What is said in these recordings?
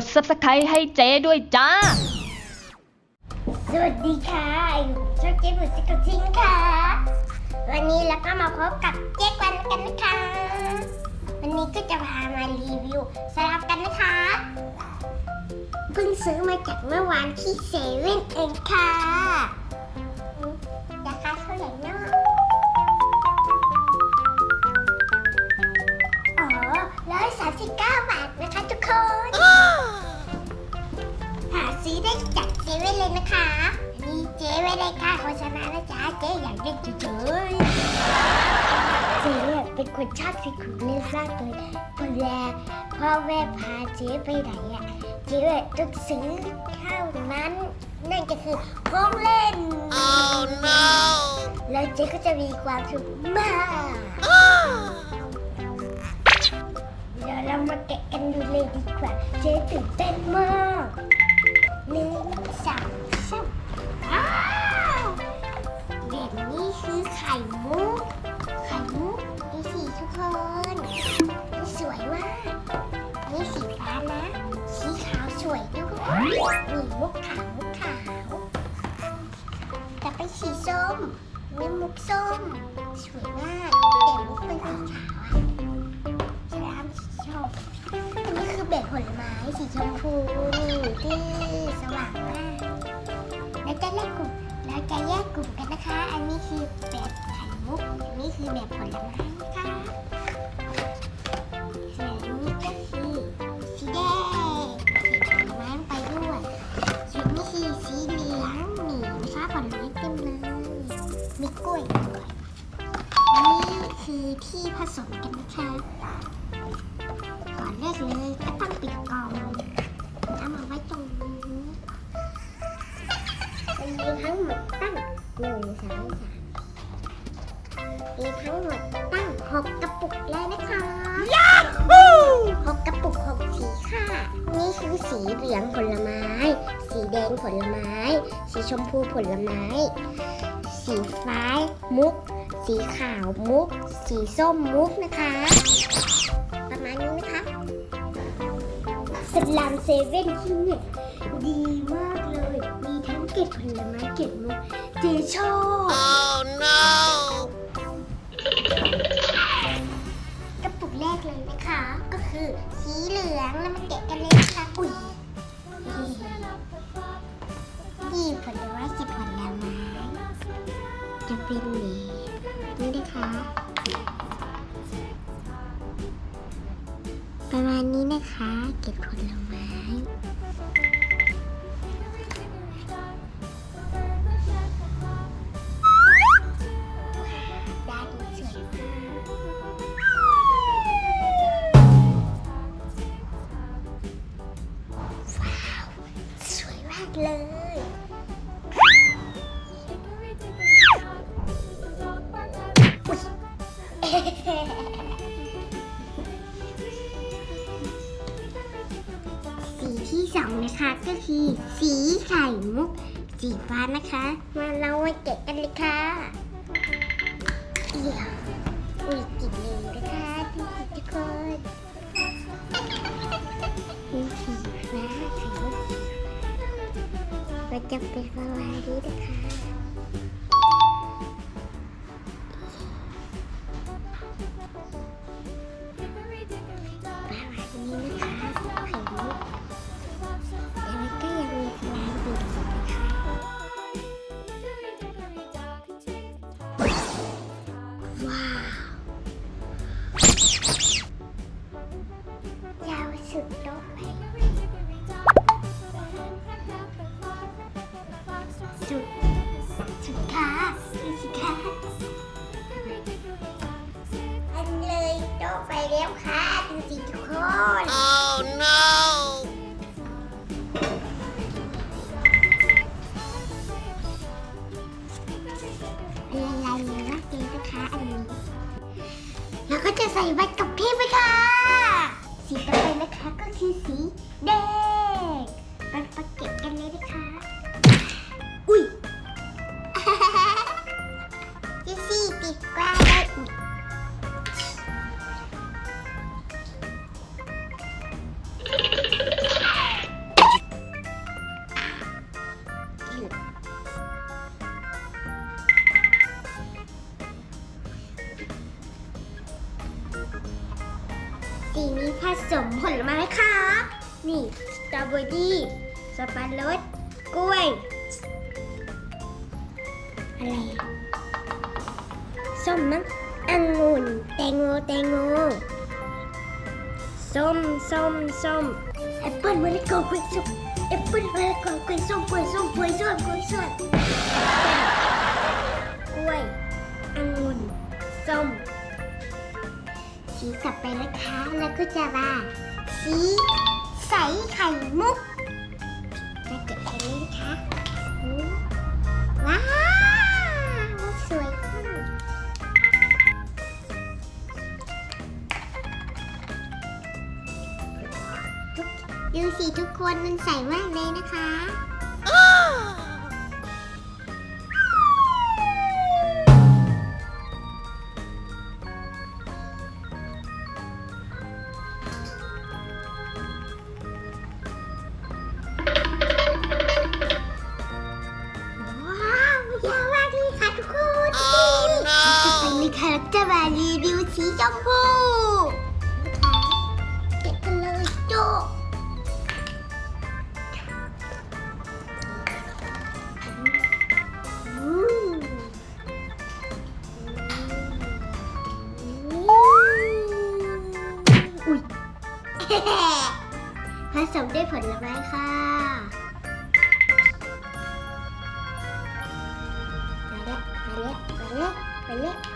ด subscribe ให้เจ๊ด้วยจ้า สวัสดีค่ะช่องเจ๊บุตรสกัดทิ้งค่ะ วันนี้เราก็มาพบกับเจ๊กวันกันนะคะ วันนี้ก็จะพามารีวิวสลับกันนะคะเพิ่งซื้อมาจากเมื่อวานที่เซเว่นเองค่ะ คนชอบซื้อของเล่นมากเลยเวลาพ่อแม่พาเจ๊ไปไหนอะเจ๊เนี่ยต้องซื้อเท่านั้น นั่นก็คือของเล่น Oh no! แล้วเจ๊ก็จะมีความสุขมาก เดี๋ยวเรามาแกะกันดูเลยดีกว่า เจ๊ตื่นเต้นมากหนึ่งสองสามอ้าวแบบนี้คือไข่มุกไข่มุกนี่สีทุก คนนี่สวยมาก นี่สีฟ้านะ สีขาวสวยด้วยนี่มุกขาวมุกขาวแต่เป็นสีส้มนี่มุกส้ม สวยมากแต่มุกเป็นสีขาวอะฉลามสีชมอันนี้คือเบ็ดผลไม้สีชมพูนี่ที่สว่างมากแล้วจะแยกกลุ่มแล้วจะแยกกลุ่มกันนะคะ อันนี้คือแบบไข่มุกอันนี้คือแบบผลไม้ คือที่ผสมกันนะคะก่อนแรกเลยก็ต้องปิดกล่องเอามาไว้ตรงนี้มีทั้งหมดตั้งหนึ่งสองสามมีทั้งหมดตั้งหกกระปุกเลยนะคะหกกระปุกหกสีค่ะ นี่คือสีเหลืองผลไม้ สีแดงผลไม้ สีชมพูผลไม้ สีฟ้ามุก สีขาวมุก สีส้มมุกนะคะ ประมาณนี้นะคะสลามเซเว่นที่เนี่ยดีมากเลย มีทั้งเกล็ดผลไม้เกล็ดมุกเจชอบ Oh no! กระปุกแรกเลยนะคะ ก็คือสีเหลืองแล้วมาแกะกันเลยนะคะอุ้ยนี่ผลไม้สิบผลไม้จะเป็นนี่ นี้นะคะ ประมาณนี้นะคะ เก็บผลลง ฟ้านะคะ มาเรามาเก็บกันเลยค่ะเดี๋ยวอุ้ยกลิ่นเลยนะคะทุกคนทุกคนนี่สีฟ้าไข่มุกมันจะเป็นประมาณนี้นะคะ แล้วก็จะใส่ใบกับพี่ไปค่ะ สีต่อไปนะคะก็คือสีแดง ผสมผลไม้ครับ นี่สตรอเบอรี่สับปะรดกล้วย อะไรส้มมั้งองุ่นแตงโมแตงโมส้มส้มส้มแอปเปิ้ลมะละกอกล้วยส้มแอปเปิ้ลมะละกอกล้วยส้มกล้วยส้มกล้วยส้มกล้วยส้มกล้วย สีสับไปนะคะ แล้วก็จะมาสีใสไข่มุกจะเก็บไปเลยนะคะว้าวสวยดูสิทุกคนมันใสมากเลยนะคะ สีชมพูเก็บกันเลยจุพจผสมด้วยผลไม้ค่ะไปเล็กไปเล็กไปเล็กไปเล็ก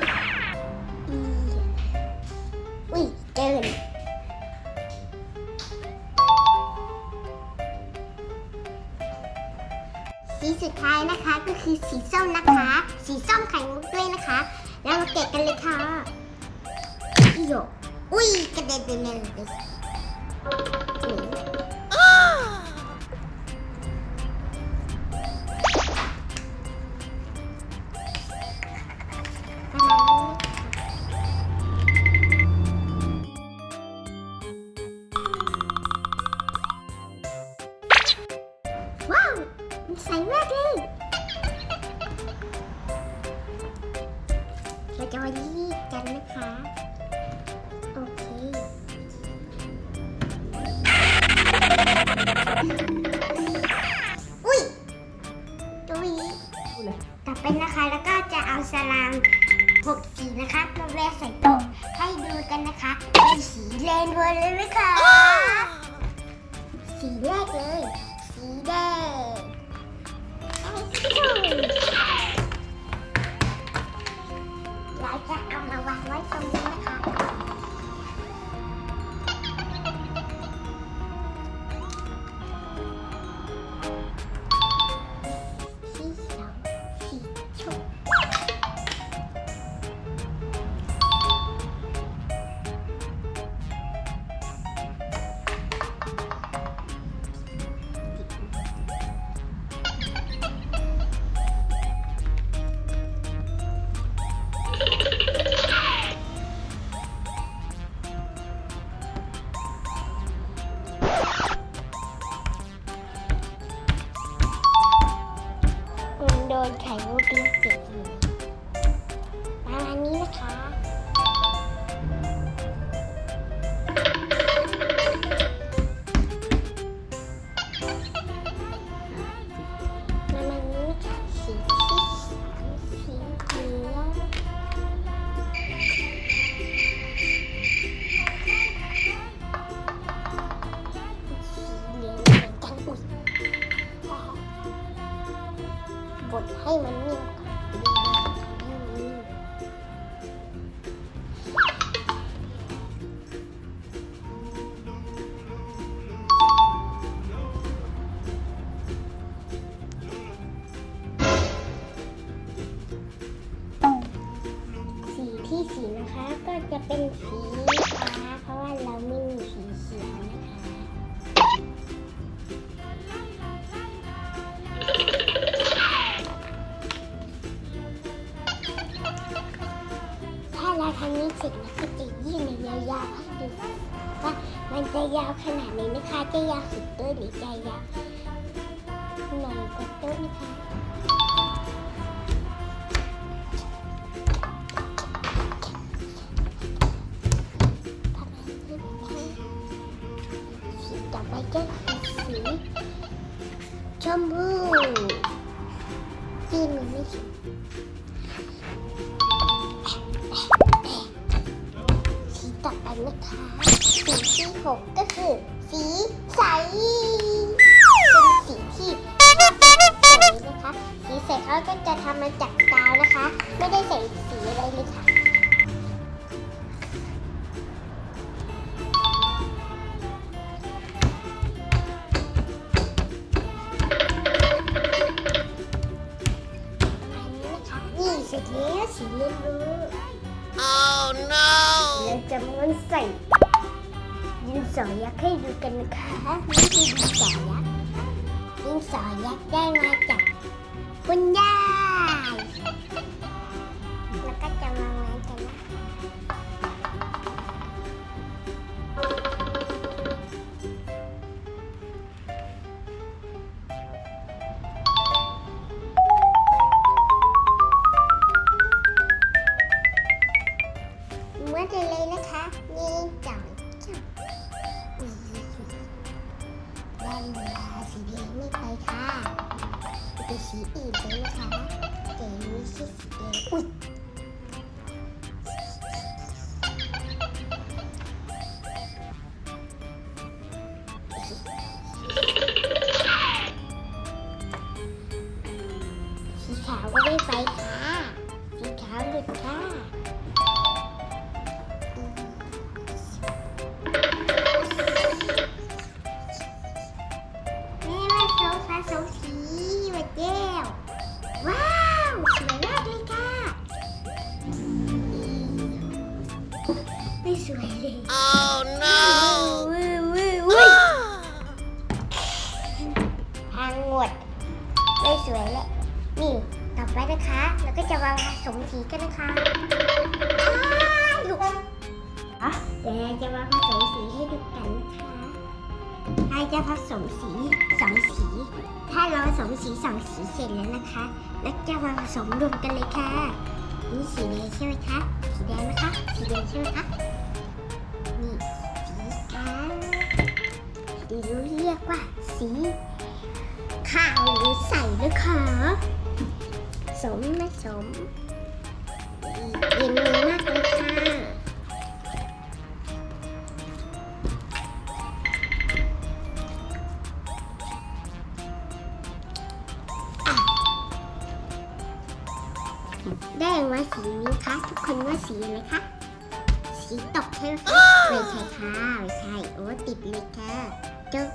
ต่อไปนะคะแล้วก็จะเอาสลามหกสีนะคะมาแวะใส่โต๊ะให้ดูกันนะคะเป็นสีเรนโบว์เลยไหมคะสีแรกเลย สีแดง จะยาวสุดตัวหรือจะยาวหน่อยกว่าตัวนะคะต่อไปก็สีชมพูจีนหรืไม่จีนสีต่อไปนะคะสีที่หกก็คือ สีใส ไม่สวยเลย Oh no! วิววิววิวพังหมดไม่สวยเลยนี่ต่อไปนะคะ แล้วก็จะวางผสมสีกันนะคะอ้าวลูกอะเดี๋ยวเราจะมาผสมสีให้ดูกันนะคะเราจะผสมสีสองสี ถ้าเราผสมสีสองสีเสร็จแล้วนะคะ แล้วจะมาผสมรวมกันเลยค่ะ นี่สีแดงใช่ไหมคะ สีแดงนะคะ สีแดงใช่ไหมคะ นี่สีขาวหรือเรียกว่าสีขาวหรือใสนะคะสมไม่สมเย็นมือมากเลยค่ะ เจ้า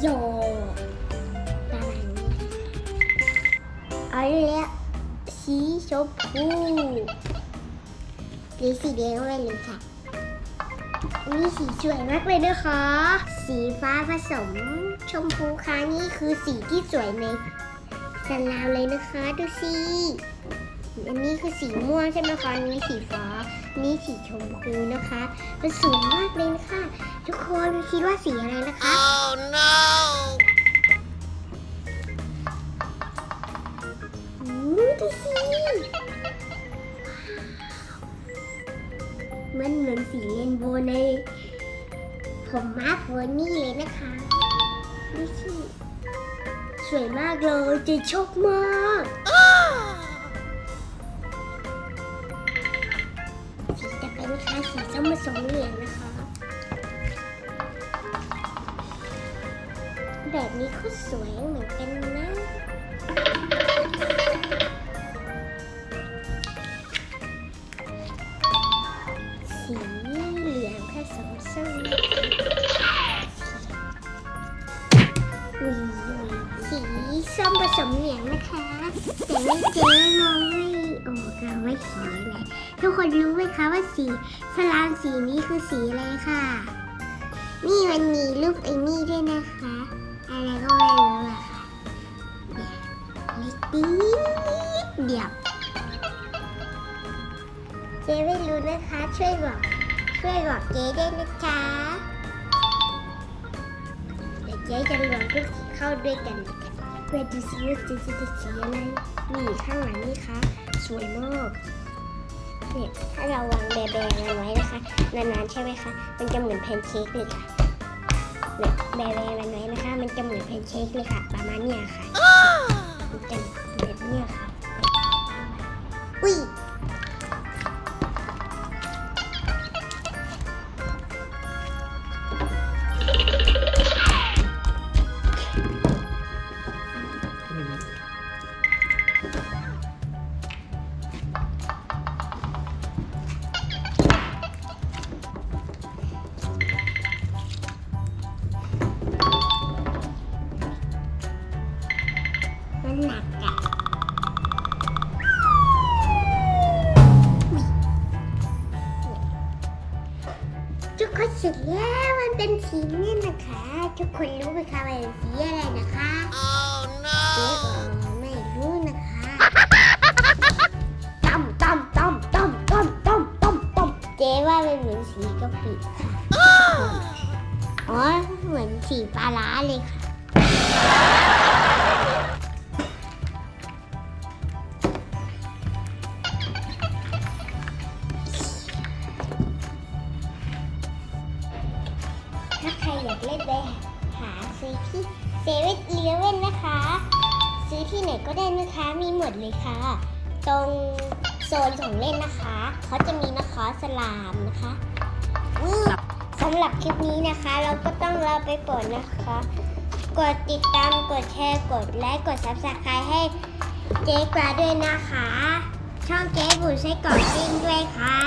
โยประมาณนี้เอาแล้วสีชมพูหรือสีแดงไว้เลยค่ะนี่สีสวยมากเลยนะคะ สีฟ้าผสมชมพูค่ะนี่คือสีที่สวยในสลามเลยนะคะ ดูสิ อันนี้คือสีม่วงใช่ไหมคะอันนี้สีฟ้า นนี้สีชมพูนะคะ มันสวยมากเลยนะคะทุกคนคิดว่าสีอะไรนะคะ Oh no! อู้ดูสิมันเหมือนสีเรนโบว์ในผมมาโพนี่เลยนะคะดูสิสวยมากเลยเจะชอบมาก นะคะสีส้มผสมเหรียญนะคะ แบบนี้ก็สวยเหมือนกันนะ นรู้ไหมคะว่าสีสลามสีนี้คือสีอะไรค่ะ นี่มันมีรูปไอ้นี่ด้วยนะคะ อะไรก็ไม่รู้อะค่ะเนี่ยเล็กนิดเดียวเจ๊ไม่รู้นะคะ ช่วยบอกช่วยบอกเจ๊ได้นะจ๊ะเดี๋ยวเจ๊จะรวมทุกสีเข้าด้วยกันนะคะเพื่อดูซิว่าเจ๊จะสีอะไรนี่ข้างหลังนี่คะสวยมาก เนี่ยถ้าเราวางแบร์แบร์มันไว้นะคะ นานๆใช่ไหมคะ มันจะเหมือนแพนเค้กเลยค่ะเนี่ยแบร์แบร์มันไว้นะคะ มันจะเหมือนแพนเค้กเลยค่ะ ประมาณเนี้ยค่ะมันจะแบบเนี้ยค่ะอุ้ย ทุกคนเสร็จแล้วมันเป็นสีนี่นะคะ ทุกคนรู้ไหมคะว่าเป็นสีอะไรนะคะ Oh เจ๊ no! ก็ไม่รู้นะคะต้มต้มต้มต้มต้มต้มต้มต้มเจ๊ว่าเป็นเหมือนสีกะปิค่ะอ๋อเหมือนสีปลาร้าเลยค่ะ ถ้าใครอยากเล่นไปหาซื้อที่เซเว่นอีเลเว่นนะคะ ซื้อที่ไหนก็ได้นะคะ มีหมดเลยค่ะ ตรงโซนของเล่นนะคะเขาจะมีนะคะสลามนะคะสำหรับคลิปนี้นะคะ เราก็ต้องลาไปก่อนนะคะ กดติดตามกดแชร์กดไลค์กดซับสไครต์ให้เจ๊กวาด้วยนะคะ ช่องเจ๊บุญใช้กรอกซิ่งด้วยค่ะ